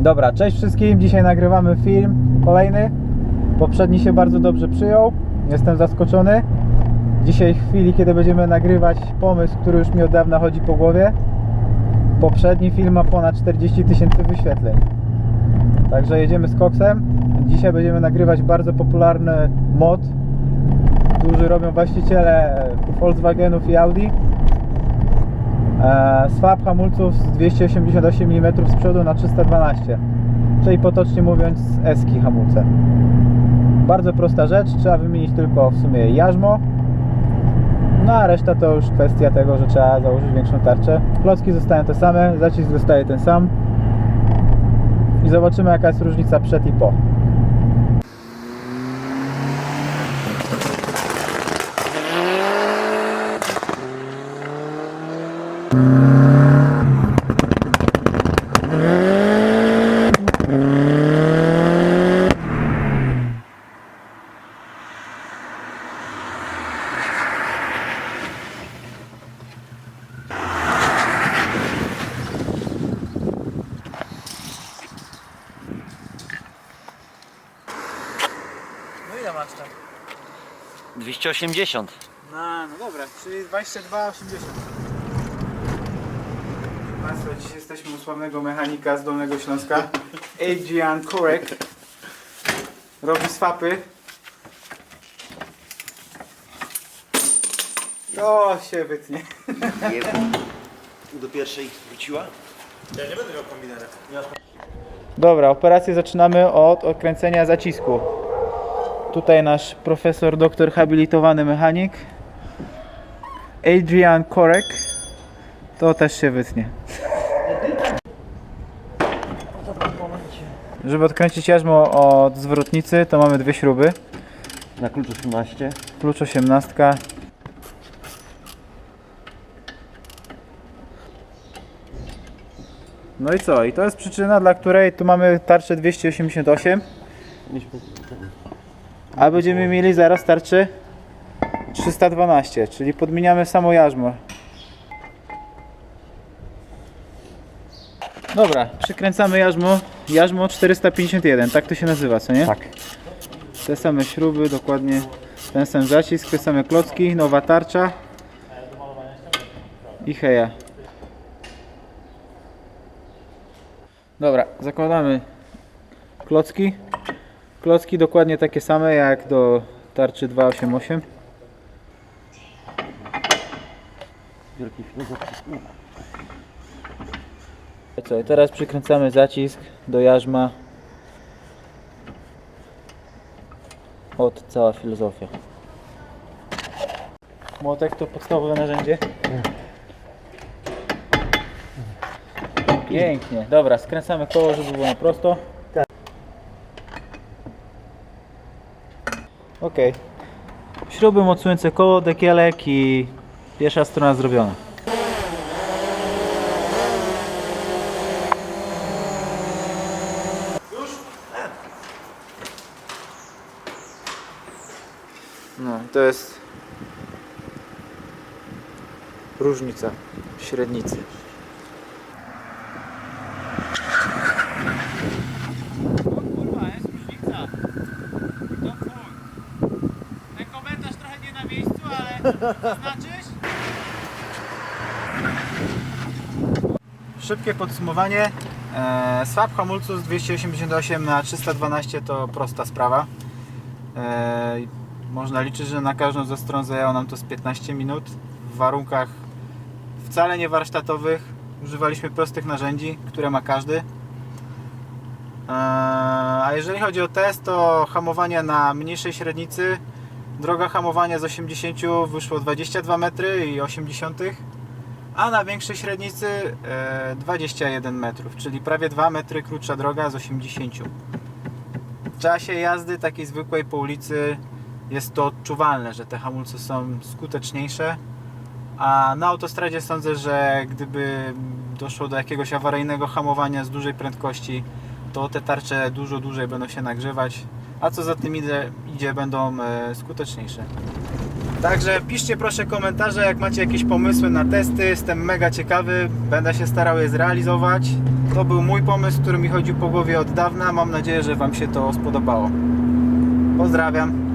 Dobra, cześć wszystkim. Dzisiaj nagrywamy film kolejny. Poprzedni się bardzo dobrze przyjął. Jestem zaskoczony. Dzisiaj w chwili, kiedy będziemy nagrywać pomysł, który już mi od dawna chodzi po głowie. Poprzedni film ma ponad 40 tysięcy wyświetleń. Także jedziemy z koksem. Dzisiaj będziemy nagrywać bardzo popularny mod, który robią właściciele Volkswagenów i Audi. E, swap hamulców z 288 mm z przodu na 312 czyli potocznie mówiąc eski hamulce. Bardzo prosta rzecz, trzeba wymienić tylko w sumie jarzmo. No a reszta to już kwestia tego, że trzeba założyć większą tarczę. Klocki zostają te same, zacisk zostaje ten sam. I zobaczymy jaka jest różnica przed i po ile masz tam? 280. No, no dobra, czyli 22,80. Państwo, dzisiaj jesteśmy u sławnego mechanika z Dolnego Śląska. Adrian Korek. Robi swapy. To się wytnie. Do pierwszej wróciła? Dobra, operację zaczynamy od odkręcenia zacisku. Tutaj nasz profesor, doktor habilitowany mechanik Adrian Korek. To też się wytnie. Żeby odkręcić jarzmo od zwrotnicy, to mamy dwie śruby. Na klucz 18. Klucz 18. No i co? I to jest przyczyna, dla której tu mamy tarczę 288. A będziemy mieli zaraz tarczę 312, czyli podmieniamy samo jarzmo. Dobra, przykręcamy jarzmo, jarzmo 451, tak to się nazywa, co nie? Tak. Te same śruby, dokładnie ten sam zacisk, te same klocki, nowa tarcza i heja. Dobra, zakładamy klocki. Klocki dokładnie takie same jak do tarczy 288. Wielki filozofii. Co, teraz przykręcamy zacisk do jarzma od cała filozofia. Młotek to podstawowe narzędzie. Pięknie. Dobra, skręcamy koło, żeby było na prosto. Ok. Śruby mocujące koło, dekielek i pierwsza strona zrobiona. To jest różnica średnicy. kurwa, jest różnica. No chuj. Ten komentarz trochę nie na miejscu, ale znaczysz? Szybkie podsumowanie. E, swap hamulcu z 288 na 312 to prosta sprawa. E, można liczyć, że na każdą ze stron zajęło nam to z 15 minut w warunkach wcale nie warsztatowych. Używaliśmy prostych narzędzi, które ma każdy. Eee, A jeżeli chodzi o test, to hamowanie na mniejszej średnicy, droga hamowania z 80 wyszło 22 metry i 80, a na większej średnicy e, 21 metrów, czyli prawie 2 metry krótsza droga z 80. W czasie jazdy takiej zwykłej po ulicy jest to odczuwalne, że te hamulce są skuteczniejsze. A na autostradzie sądzę, że gdyby doszło do jakiegoś awaryjnego hamowania z dużej prędkości, to te tarcze dużo dłużej będą się nagrzewać, a co za tym idzie, idzie będą e, skuteczniejsze. Także piszcie proszę komentarze, jak macie jakieś pomysły na testy. Jestem mega ciekawy, będę się starał je zrealizować. To był mój pomysł, który mi chodził po głowie od dawna. Mam nadzieję, że Wam się to spodobało. Pozdrawiam.